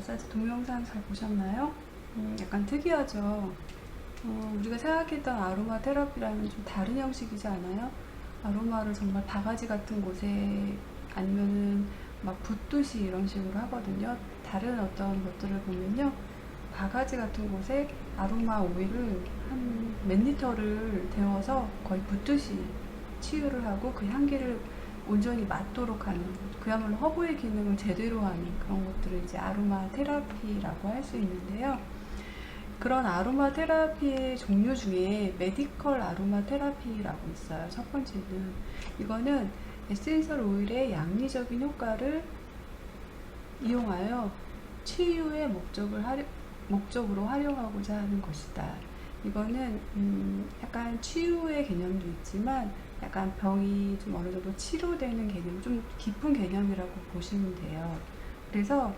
마사지 동영상 잘 보셨나요? 음, 약간 특이하죠. 어, 우리가 생각했던 아로마 테라피랑은 좀 다른 형식이지 않아요? 아로마를 정말 바가지 같은 곳에 아니면은 막 붓듯이 이런 식으로 하거든요. 다른 어떤 것들을 보면요. 바가지 같은 곳에 아로마 오일을 한 몇 리터를 데워서 거의 붓듯이 치유를 하고 그 향기를 온전히 맡도록 하는 그야말로 허브의 기능을 제대로 하는 그런 것들을 이제 아로마 테라피라고 할 수 있는데요. 그런 아로마 테라피의 종류 중에 메디컬 아로마 테라피라고 있어요. 첫 번째는 이거는 에센셜 오일의 양리적인 효과를 이용하여 치유의 목적을 활용, 목적으로 활용하고자 하는 것이다. 이거는 음, 약간 치유의 개념도 있지만 약간 병이 좀 어느 정도 치료되는 개념, 좀 깊은 개념이라고 보시면 돼요. 그래서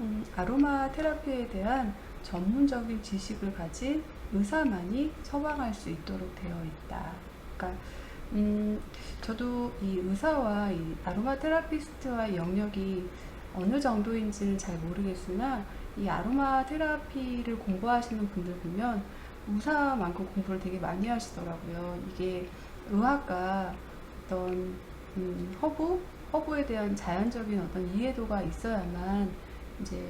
음, 아로마 테라피에 대한 전문적인 지식을 가진 의사만이 처방할 수 있도록 되어 있다. 그러니까 음, 저도 이 의사와 이 아로마 테라피스트와의 영역이 어느 정도인지는 잘 모르겠으나 이 아로마 테라피를 공부하시는 분들 보면 의사만큼 공부를 되게 많이 하시더라고요. 이게 의학과 어떤 음, 허브, 허브에 대한 자연적인 어떤 이해도가 있어야만 이제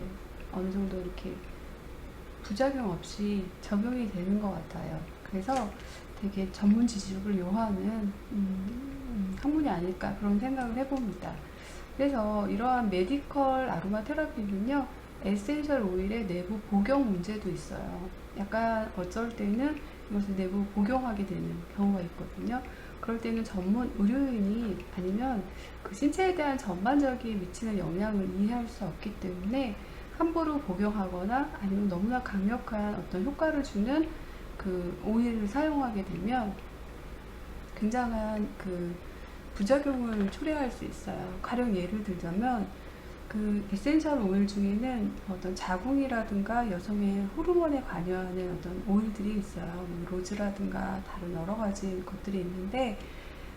어느 정도 이렇게 부작용 없이 적용이 되는 것 같아요. 그래서 되게 전문 지식을 요하는 음, 음, 학문이 아닐까 그런 생각을 해봅니다. 그래서 이러한 메디컬 아로마 테라피는요, 에센셜 오일의 내부 복용 문제도 있어요. 약간 어쩔 때는 이것을 내부 복용하게 되는 경우가 있거든요. 그럴 때는 전문 의료인이 아니면 그 신체에 대한 전반적인 미치는 영향을 이해할 수 없기 때문에 함부로 복용하거나 아니면 너무나 강력한 어떤 효과를 주는 그 오일을 사용하게 되면 굉장한 그 부작용을 초래할 수 있어요. 가령 예를 들자면 그 에센셜 오일 중에는 어떤 자궁이라든가 여성의 호르몬에 관여하는 어떤 오일들이 있어요. 뭐 로즈라든가 다른 여러 가지 것들이 있는데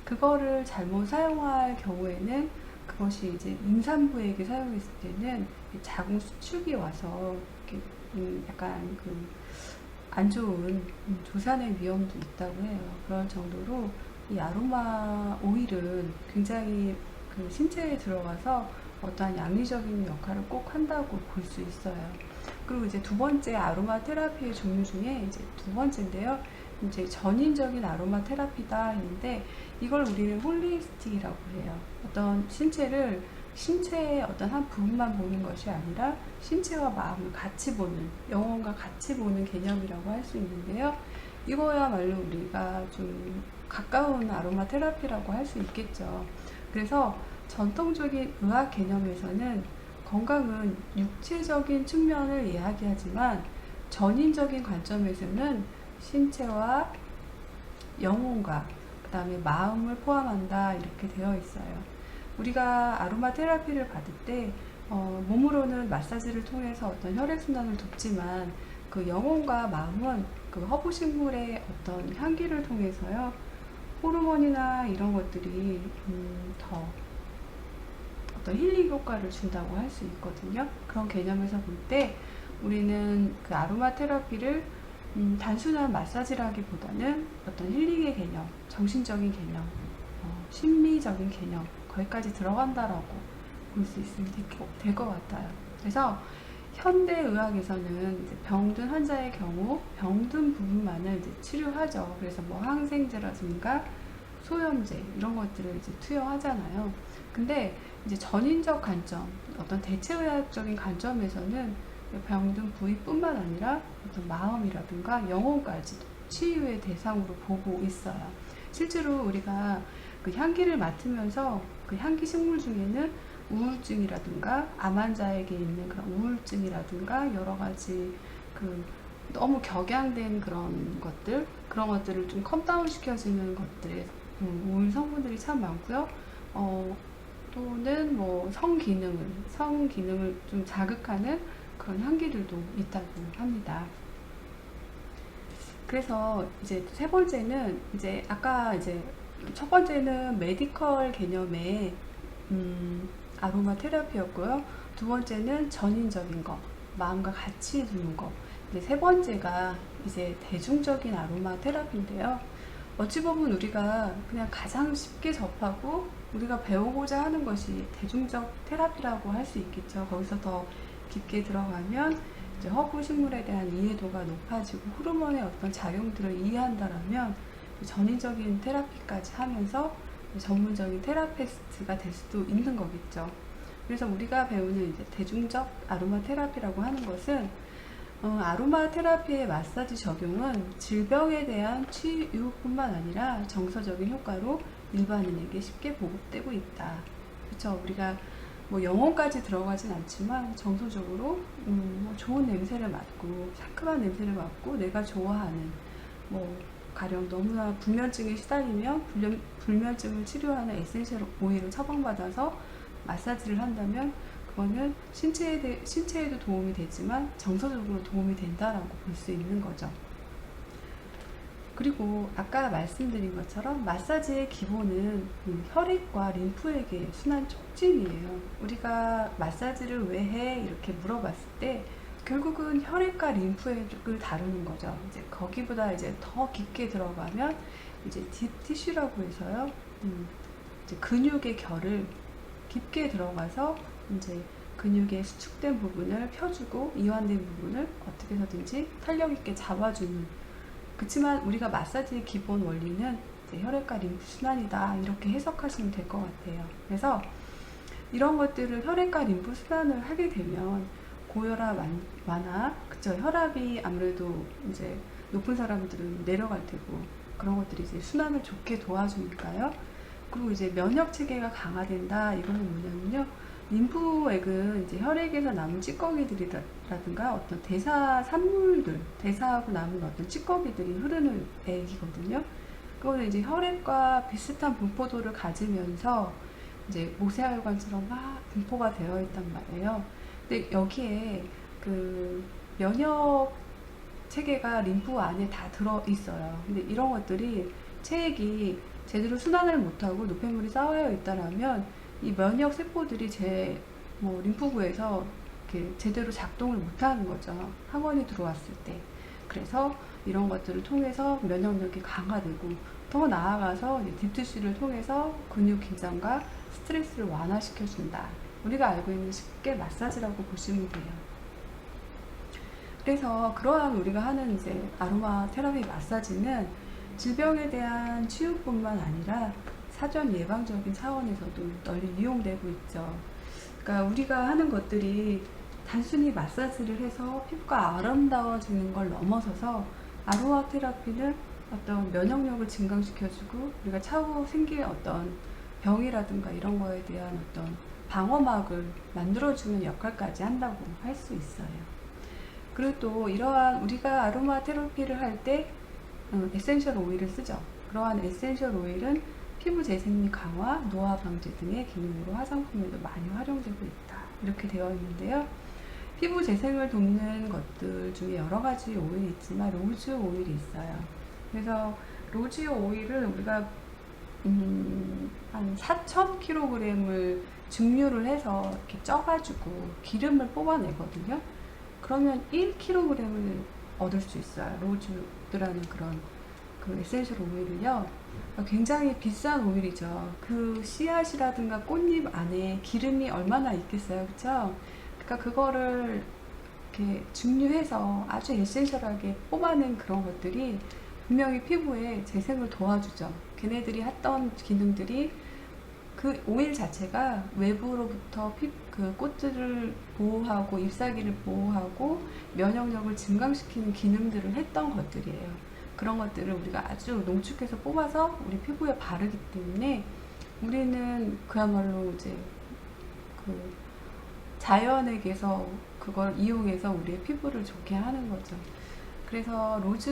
그거를 잘못 사용할 경우에는 그것이 이제 임산부에게 사용했을 때는 이 자궁 수축이 와서 이렇게 음 약간 그 안 좋은 음 조산의 위험도 있다고 해요. 그럴 정도로 이 아로마 오일은 굉장히 그 신체에 들어가서 어떠한 양리적인 역할을 꼭 한다고 볼 수 있어요. 그리고 이제 두 번째 아로마 테라피의 종류 중에 이제 두 번째인데요. 이제 전인적인 아로마 테라피다 했는데 이걸 우리는 홀리스틱이라고 해요. 어떤 신체를 신체의 어떤 한 부분만 보는 것이 아니라 신체와 마음을 같이 보는 영혼과 같이 보는 개념이라고 할 수 있는데요. 이거야말로 우리가 좀 가까운 아로마 테라피라고 할 수 있겠죠. 그래서 전통적인 의학 개념에서는 건강은 육체적인 측면을 이야기하지만 전인적인 관점에서는 신체와 영혼과 그 다음에 마음을 포함한다 이렇게 되어 있어요. 우리가 아로마 테라피를 받을 때 어, 몸으로는 마사지를 통해서 어떤 혈액순환을 돕지만 그 영혼과 마음은 그 허브 식물의 어떤 향기를 통해서요 호르몬이나 이런 것들이 음, 더 어떤 힐링 효과를 준다고 할 수 있거든요. 그런 개념에서 볼 때 우리는 그 아로마 테라피를 음, 단순한 마사지라기보다는 어떤 힐링의 개념, 정신적인 개념, 어, 심리적인 개념, 거기까지 들어간다라고 볼 수 있으면 될 것 같아요. 그래서 현대의학에서는 병든 환자의 경우 병든 부분만을 치료하죠. 그래서 뭐 항생제라든가 소염제 이런 것들을 이제 투여하잖아요. 근데 이제 전인적 관점, 어떤 대체의학적인 관점에서는 병든 부위뿐만 아니라 어떤 마음이라든가 영혼까지도 치유의 대상으로 보고 있어요. 실제로 우리가 그 향기를 맡으면서 그 향기 식물 중에는 우울증이라든가 암 환자에게 있는 그런 우울증이라든가 여러 가지 그 너무 격양된 그런 것들 그런 것들을 좀 컴다운 시켜주는 것들의 음, 우울 성분들이 참 많고요. 어, 또는 뭐 성기능을 성기능을 좀 자극하는 그런 향기들도 있다고 합니다. 그래서 이제 세 번째는 이제 아까 이제 첫 번째는 메디컬 개념의 음, 아로마 테라피였고요. 두두 번째는 전인적인 거, 마음과 같이 두는 거. 세 번째가 이제 대중적인 아로마 테라피인데요. 어찌 보면 우리가 그냥 가장 쉽게 접하고 우리가 배우고자 하는 것이 대중적 테라피라고 할 수 있겠죠. 거기서 더 깊게 들어가면 이제 허브 식물에 대한 이해도가 높아지고 호르몬의 어떤 작용들을 이해한다라면 전인적인 테라피까지 하면서 전문적인 테라피스트가 될 수도 있는 거겠죠. 그래서 우리가 배우는 이제 대중적 아로마 테라피라고 하는 것은 어, 아로마 테라피의 마사지 적용은 질병에 대한 치유뿐만 아니라 정서적인 효과로 일반인에게 쉽게 보급되고 있다. 그렇죠? 우리가 뭐 영혼까지 들어가진 않지만 정서적으로 음, 뭐 좋은 냄새를 맡고 상큼한 냄새를 맡고 내가 좋아하는 뭐 가령 너무나 불면증에 시달리면 불면, 불면증을 치료하는 에센셜 오일을 처방받아서 마사지를 한다면 그거는 신체에 대, 신체에도 도움이 되지만 정서적으로 도움이 된다라고 볼 수 있는 거죠. 그리고 아까 말씀드린 것처럼 마사지의 기본은 음, 혈액과 림프에게 순환 촉진이에요. 우리가 마사지를 왜 해? 이렇게 물어봤을 때 결국은 혈액과 림프를 다루는 거죠. 이제 거기보다 이제 더 깊게 들어가면 이제 딥티슈라고 해서요. 음, 이제 근육의 결을 깊게 들어가서 이제 근육의 수축된 부분을 펴주고 이완된 부분을 어떻게 해서든지 탄력 있게 잡아주는 그렇지만 우리가 마사지의 기본 원리는 혈액과 림프 순환이다 이렇게 해석하시면 될 것 같아요. 그래서 이런 것들을 혈액과 림프 순환을 하게 되면 고혈압 완- 완화, 그쵸 혈압이 아무래도 이제 높은 사람들은 내려갈 테고 그런 것들이 이제 순환을 좋게 도와주니까요. 그리고 이제 면역 체계가 강화된다. 이거는 뭐냐면요. 림프액은 이제 혈액에서 남은 찌꺼기들이라든가 어떤 대사 산물들, 대사하고 남은 어떤 찌꺼기들이 흐르는 액이거든요. 그거는 이제 혈액과 비슷한 분포도를 가지면서 이제 모세혈관처럼 막 분포가 되어 있단 말이에요. 근데 여기에 그 면역 체계가 림프 안에 다 들어 있어요. 근데 이런 것들이 체액이 제대로 순환을 못하고 노폐물이 쌓여 있다라면 이 면역 세포들이 제 뭐 림프구에서 이렇게 제대로 작동을 못하는 거죠. 항원이 들어왔을 때. 그래서 이런 것들을 통해서 면역력이 강화되고 더 나아가서 딥티슈를 통해서 근육 긴장과 스트레스를 완화시켜준다. 우리가 알고 있는 쉽게 마사지라고 보시면 돼요. 그래서 그러한 우리가 하는 이제 아로마 테라피 마사지는 질병에 대한 치유뿐만 아니라 사전 예방적인 차원에서도 널리 이용되고 있죠. 그러니까 우리가 하는 것들이 단순히 마사지를 해서 피부가 아름다워지는 걸 넘어서서 아로마 테라피는 어떤 면역력을 증강시켜주고 우리가 차후 생길 어떤 병이라든가 이런 거에 대한 어떤 방어막을 만들어주는 역할까지 한다고 할 수 있어요. 그리고 또 이러한 우리가 아로마 테라피를 할 때 에센셜 오일을 쓰죠. 그러한 에센셜 오일은 피부 재생 및 강화, 노화 방지 등의 기능으로 화장품에도 많이 활용되고 있다. 이렇게 되어 있는데요. 피부 재생을 돕는 것들 중에 여러 가지 오일이 있지만 로즈 오일이 있어요. 그래서 로즈 오일을 우리가 음, 한 4,000kg을 증류를 해서 이렇게 쪄가지고 기름을 뽑아내거든요. 그러면 1kg을 얻을 수 있어요. 로즈라는 그런 그 에센셜 오일을요. 굉장히 비싼 오일이죠. 그 씨앗이라든가 꽃잎 안에 기름이 얼마나 있겠어요. 그쵸? 그러니까 그거를 이렇게 증류해서 아주 에센셜하게 뽑아낸 그런 것들이 분명히 피부에 재생을 도와주죠. 걔네들이 했던 기능들이 그 오일 자체가 외부로부터 피, 그 꽃들을 보호하고 잎사귀를 보호하고 면역력을 증강시키는 기능들을 했던 것들이에요. 그런 것들을 우리가 아주 농축해서 뽑아서 우리 피부에 바르기 때문에 우리는 그야말로 이제 그 자연에게서 그걸 이용해서 우리의 피부를 좋게 하는 거죠. 그래서 로즈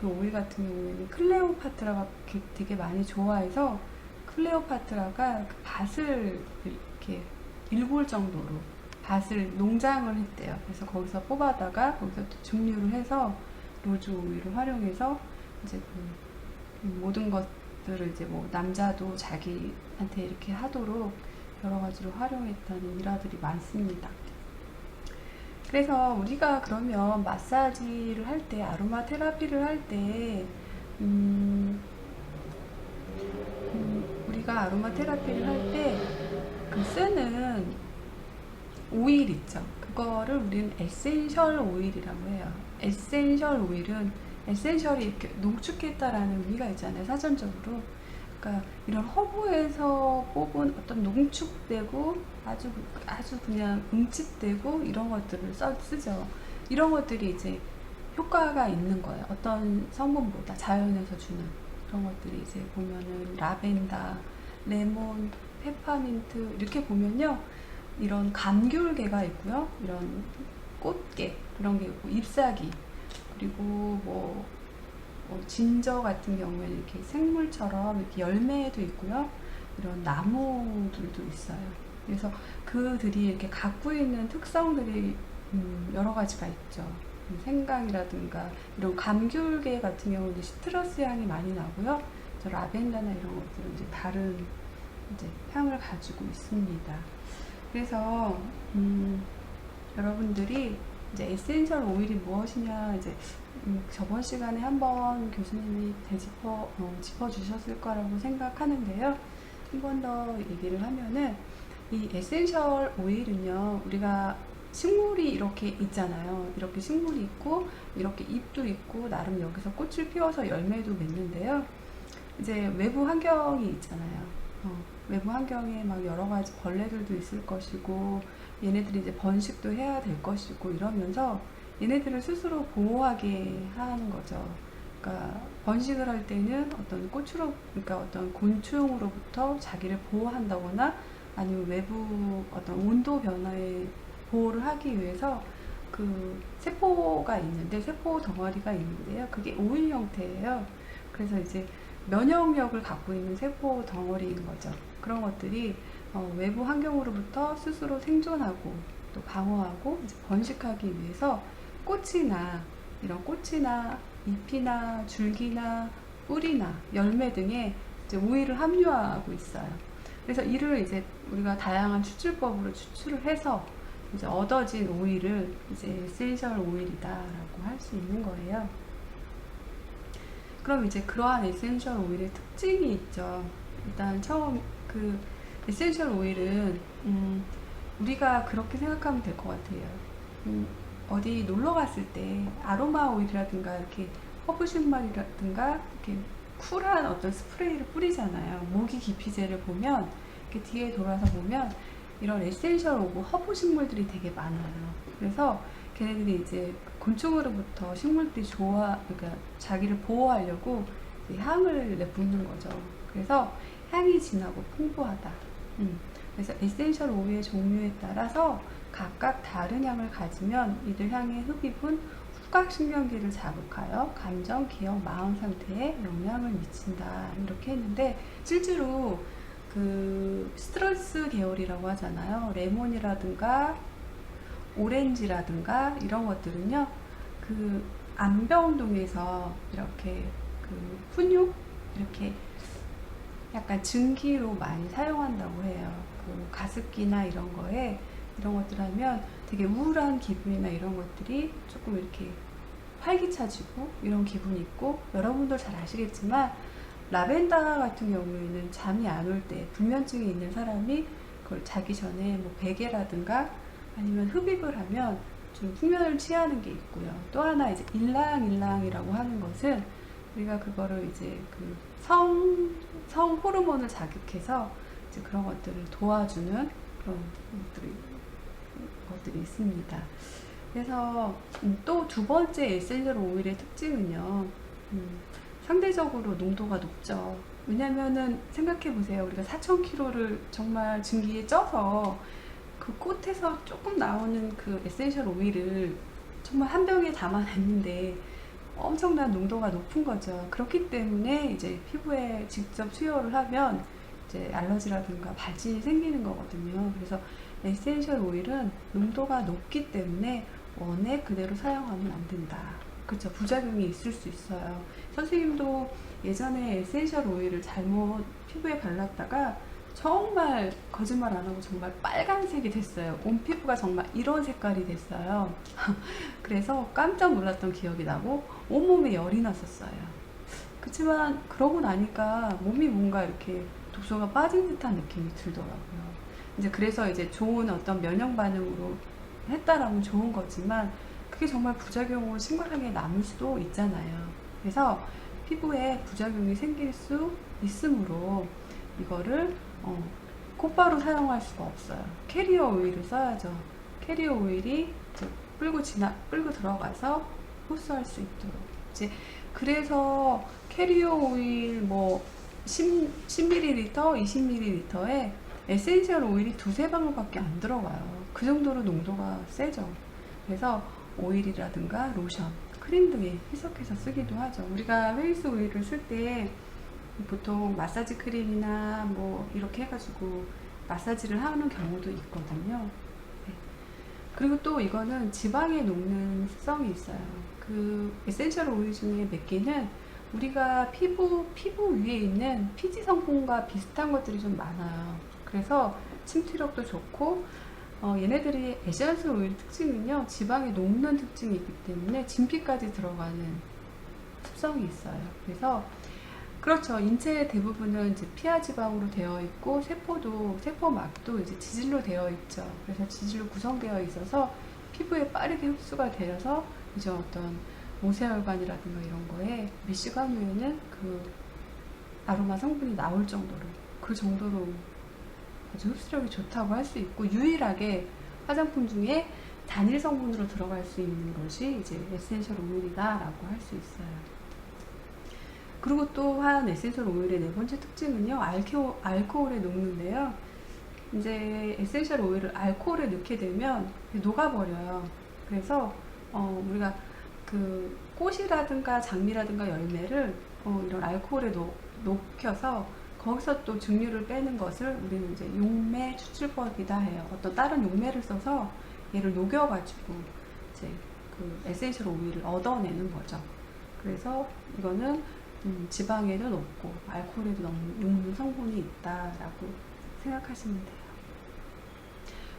그 오일 같은 경우에는 클레오파트라가 게- 되게 많이 좋아해서 클레오파트라가 그 밭을 이렇게 일골 정도로 밭을 농장을 했대요. 그래서 거기서 뽑아다가 거기서 또 증류를 해서 로즈 오일을 활용해서 이제 그 모든 것들을 이제 뭐 남자도 자기한테 이렇게 하도록 여러 가지로 활용했다는 일화들이 많습니다. 그래서 우리가 그러면 마사지를 할 때, 아로마 테라피를 할 때, 음, 음, 우리가 아로마 테라피를 할 때 그 쓰는 오일 있죠. 그거를 우리는 에센셜 오일이라고 해요. 에센셜 오일은 에센셜이 이렇게 농축했다라는 의미가 있잖아요. 사전적으로. 그러니까 이런 허브에서 뽑은 어떤 농축되고 아주 아주 그냥 응집되고 이런 것들을 써 쓰죠. 이런 것들이 이제 효과가 있는 거예요. 어떤 성분보다 자연에서 주는 그런 것들이 이제 보면은 라벤더, 레몬, 페퍼민트 이렇게 보면요. 이런 감귤계가 있고요. 이런 꽃게 그런 게 있고 잎사귀 그리고 뭐, 뭐 진저 같은 경우에는 이렇게 생물처럼 이렇게 열매도 있고요. 이런 나무들도 있어요. 그래서 그들이 이렇게 갖고 있는 특성들이 음, 여러 가지가 있죠. 음, 생강이라든가 이런 감귤계 같은 경우는 시트러스 향이 많이 나고요. 저 라벤더나 이런 것들은 이제 다른 이제 향을 가지고 있습니다. 그래서 음, 여러분들이 이제 에센셜 오일이 무엇이냐 이제 음, 저번 시간에 한번 교수님이 되짚어 어, 짚어주셨을 거라고 생각하는데요. 한 번 더 얘기를 하면은 이 에센셜 오일은요 우리가 식물이 이렇게 있잖아요. 이렇게 식물이 있고 이렇게 잎도 있고 나름 여기서 꽃을 피워서 열매도 맺는데요. 이제 외부 환경이 있잖아요. 어, 외부 환경에 막 여러 가지 벌레들도 있을 것이고 얘네들이 이제 번식도 해야 될 것이고 이러면서 얘네들을 스스로 보호하게 하는 거죠. 그러니까 번식을 할 때는 어떤 꽃으로 그러니까 어떤 곤충으로부터 자기를 보호한다거나 아니면 외부 어떤 온도 변화에 보호를 하기 위해서 그 세포가 있는데 세포 덩어리가 있는데요. 그게 오일 형태예요. 그래서 이제 면역력을 갖고 있는 세포 덩어리인 거죠. 그런 것들이 어, 외부 환경으로부터 스스로 생존하고 또 방어하고 번식하기 위해서 꽃이나 이런 꽃이나 잎이나 줄기나 뿌리나 열매 이제 오일을 함유하고 있어요. 그래서 이를 이제 우리가 다양한 추출법으로 추출을 해서 이제 얻어진 오일을 이제 에센셜 오일이다라고 할 수 있는 거예요. 그럼 이제 그러한 에센셜 오일의 특징이 있죠. 일단 처음 그 에센셜 오일은 음, 우리가 그렇게 생각하면 될 것 같아요. 음, 어디 놀러 갔을 때 아로마 오일이라든가 이렇게 허브 신발이라든가 이렇게 쿨한 어떤 스프레이를 뿌리잖아요. 모기 기피제를 보면 이렇게 뒤에 돌아서 보면 이런 에센셜 오브 허브 식물들이 되게 많아요. 그래서 걔네들이 이제 곤충으로부터 식물들이 좋아, 그러니까 자기를 보호하려고 향을 내뿜는 거죠. 그래서 향이 진하고 풍부하다. 음. 그래서 에센셜 오일의 종류에 따라서 각각 다른 향을 가지면 이들 향의 흡입은 후각신경계를 자극하여 감정, 기억, 마음 상태에 영향을 미친다. 이렇게 했는데 실제로 그 스트러스 계열이라고 하잖아요. 레몬이라든가 오렌지라든가 이런 것들은요. 그 안병동에서 이렇게 그 훈육 이렇게 약간 증기로 많이 사용한다고 해요. 그 가습기나 이런 거에 이런 것들 하면 되게 우울한 기분이나 이런 것들이 조금 이렇게 활기차지고 이런 기분이 있고 여러분도 잘 아시겠지만 라벤더 같은 경우에는 잠이 안 올 때 불면증이 있는 사람이 그걸 자기 전에 뭐 베개라든가 아니면 흡입을 하면 좀 숙면을 취하는 게 있고요. 또 하나 이제 일랑일랑이라고 하는 것은 우리가 그거를 이제 그 성, 성 호르몬을 자극해서 이제 그런 것들을 도와주는 그런 것들이, 것들이 있습니다. 그래서 음, 또두 번째 에센셜 오일의 특징은요, 음, 상대적으로 농도가 높죠. 왜냐면은 생각해 보세요. 우리가 4,000kg를 정말 증기에 쪄서 그 꽃에서 조금 나오는 그 에센셜 오일을 정말 한 병에 담아냈는데 엄청난 농도가 높은 거죠. 그렇기 때문에 이제 피부에 직접 투여를 하면 이제 알러지라든가 발진이 생기는 거거든요. 그래서 에센셜 오일은 농도가 높기 때문에 원액 그대로 사용하면 안 된다. 그렇죠. 부작용이 있을 수 있어요. 선생님도 예전에 에센셜 오일을 잘못 피부에 발랐다가 정말 거짓말 안 하고 정말 빨간색이 됐어요. 온 피부가 정말 이런 색깔이 됐어요. 그래서 깜짝 놀랐던 기억이 나고 온몸에 열이 났었어요. 그렇지만 그러고 나니까 몸이 뭔가 이렇게 독소가 빠진 듯한 느낌이 들더라고요. 이제 그래서 이제 좋은 어떤 면역 반응으로 했다라면 좋은 거지만 그게 정말 부작용으로 심각하게 남을 수도 있잖아요. 그래서 피부에 부작용이 생길 수 있으므로 이거를 어, 곧바로 사용할 수가 없어요. 캐리어 오일을 써야죠. 캐리어 오일이 끌고 지나 끌고 들어가서 흡수할 수 있도록. 이제 그래서 캐리어 오일 뭐 10, 10ml, 20ml에 에센셜 오일이 두세 방울밖에 안 들어가요. 그 정도로 농도가 세죠. 그래서 오일이라든가 로션, 크림 등에 희석해서 쓰기도 하죠. 우리가 페이스 오일을 쓸때 보통 마사지 크림이나 뭐 이렇게 해가지고 마사지를 하는 경우도 있거든요. 네. 그리고 또 이거는 지방에 녹는 습성이 있어요. 그 에센셜 오일 중에 몇 개는 우리가 피부 피부 위에 있는 피지 성분과 비슷한 것들이 좀 많아요. 그래서 침투력도 좋고 어, 얘네들이 에센셜 오일 특징은요 지방이 녹는 특징이 있기 때문에 진피까지 들어가는 습성이 있어요. 그래서 그렇죠. 인체의 대부분은 이제 피하 지방으로 되어 있고 세포도 세포막도 이제 지질로 되어 있죠. 그래서 지질로 구성되어 있어서 피부에 빠르게 흡수가 되어서 이제 어떤 모세혈관이라든가 이런 거에 몇 시간 후에는 그 아로마 성분이 나올 정도로 그 정도로 아주 흡수력이 좋다고 할 수 있고 유일하게 화장품 중에 단일 성분으로 들어갈 수 있는 것이 이제 에센셜 오일이다라고 할 수 있어요. 그리고 또한 에센셜 오일의 네 번째 특징은요, 알코, 알코올에 녹는데요. 이제 에센셜 오일을 알코올에 넣게 되면 녹아버려요. 그래서 어, 우리가 그 꽃이라든가 장미라든가 열매를 어, 이런 알코올에 녹, 녹여서 거기서 또 증류를 빼는 것을 우리는 이제 용매 추출법이다 해요. 어떤 다른 용매를 써서 얘를 녹여가지고 이제 그 에센셜 오일을 얻어내는 거죠. 그래서 이거는 음, 지방에도 높고 알코올에도 녹는 성분이 있다라고 생각하시면 돼요.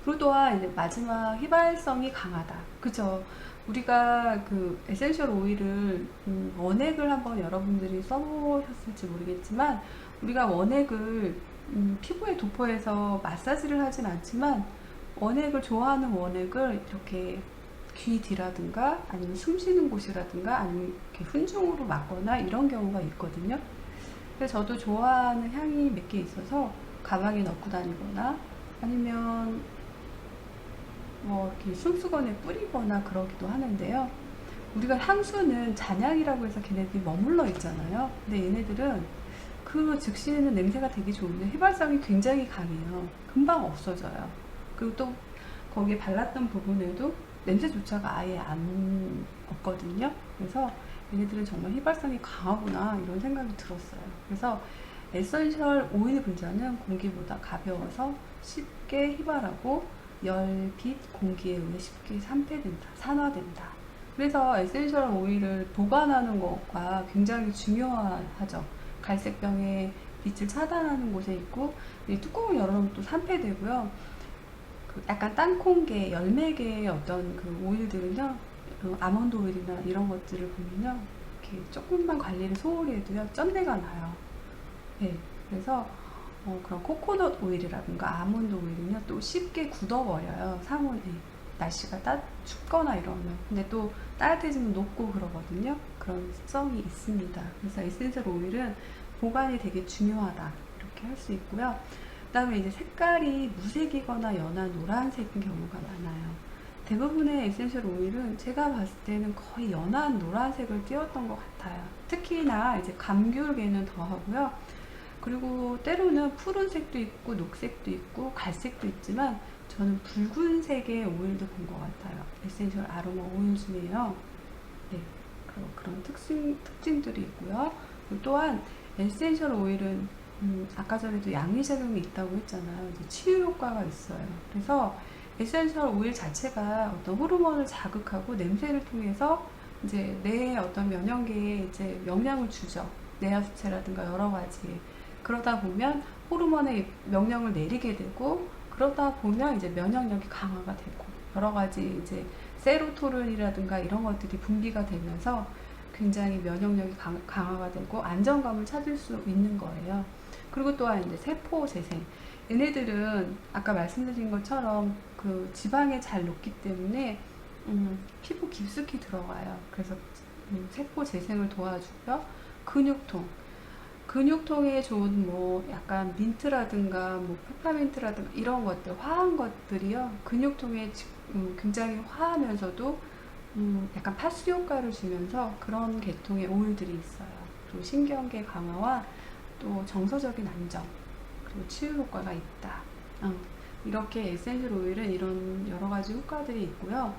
그리고 또한 이제 마지막 휘발성이 강하다. 그죠? 우리가 그 에센셜 오일을 음, 원액을 한번 여러분들이 써보셨을지 모르겠지만 우리가 원액을 음, 피부에 도포해서 마사지를 하진 않지만 원액을 좋아하는 원액을 이렇게 귀 뒤라든가 아니면 숨 쉬는 곳이라든가 아니면 이렇게 훈증으로 맞거나 이런 경우가 있거든요. 그래서 저도 좋아하는 향이 몇 개 있어서 가방에 넣고 다니거나 아니면 뭐 이렇게 숨수건에 뿌리거나 그러기도 하는데요. 우리가 향수는 잔향이라고 해서 걔네들이 머물러 있잖아요. 근데 얘네들은 그 즉시에는 냄새가 되게 좋은데 휘발성이 굉장히 강해요. 금방 없어져요. 그리고 또 거기에 발랐던 부분에도 냄새조차가 아예 안 없거든요. 그래서 얘네들은 정말 휘발성이 강하구나 이런 생각이 들었어요. 그래서 에센셜 오일 분자는 공기보다 가벼워서 쉽게 휘발하고 열, 빛, 공기에 의해 쉽게 산패된다, 산화된다. 그래서 에센셜 오일을 보관하는 것과 굉장히 중요하죠. 갈색병에 빛을 차단하는 곳에 있고 뚜껑을 열어놓으면 또 산패되고요. 그 약간 땅콩계, 열매계의 어떤 그 오일들은요, 어, 아몬드 오일이나 이런 것들을 보면요, 이렇게 조금만 관리를 소홀히 해도요, 쩐내가 나요. 네, 그래서 어, 그런 코코넛 오일이라든가 아몬드 오일은요, 또 쉽게 굳어버려요, 상온에. 날씨가 따, 춥거나 이러면. 근데 또 따뜻해지면 녹고 그러거든요. 그런 습성이 있습니다. 그래서 에센셜 오일은 보관이 되게 중요하다. 이렇게 할 수 있고요. 그 다음에 이제 색깔이 무색이거나 연한 노란색인 경우가 많아요. 대부분의 에센셜 오일은 제가 봤을 때는 거의 연한 노란색을 띄웠던 것 같아요. 특히나 이제 감귤계는 더 하고요. 그리고 때로는 푸른색도 있고 녹색도 있고 갈색도 있지만 저는 붉은색의 오일도 본 것 같아요. 에센셜 아로마 오일 중에요. 네, 그런 특징, 특징들이 있고요. 또한 에센셜 오일은 음, 아까 전에도 양리작용이 있다고 했잖아요. 이제 치유 효과가 있어요. 그래서 에센셜 오일 자체가 어떤 호르몬을 자극하고 냄새를 통해서 이제 내 어떤 면역계에 이제 영향을 주죠. 내하수체라든가 여러 가지. 그러다 보면 호르몬의 명령을 내리게 되고 그러다 보면 이제 면역력이 강화가 되고 여러 가지 이제 세로토닌이라든가 이런 것들이 분비가 되면서 굉장히 면역력이 강, 강화가 되고 안정감을 찾을 수 있는 거예요. 그리고 또한 이제 세포 재생. 얘네들은 아까 말씀드린 것처럼 그 지방에 잘 녹기 때문에 음, 피부 깊숙이 들어가요. 그래서 음, 세포 재생을 도와주고요. 근육통. 근육통에 좋은 뭐 약간 민트라든가 뭐 페퍼민트라든가 이런 것들 화한 것들이요 근육통에 지- 음, 굉장히 화하면서도 음, 약간 파스 효과를 주면서 그런 계통의 오일들이 있어요. 그리고 신경계 강화와 또 정서적인 안정 그리고 치유 효과가 있다. 어, 이렇게 에센셜 오일은 이런 여러 가지 효과들이 있고요.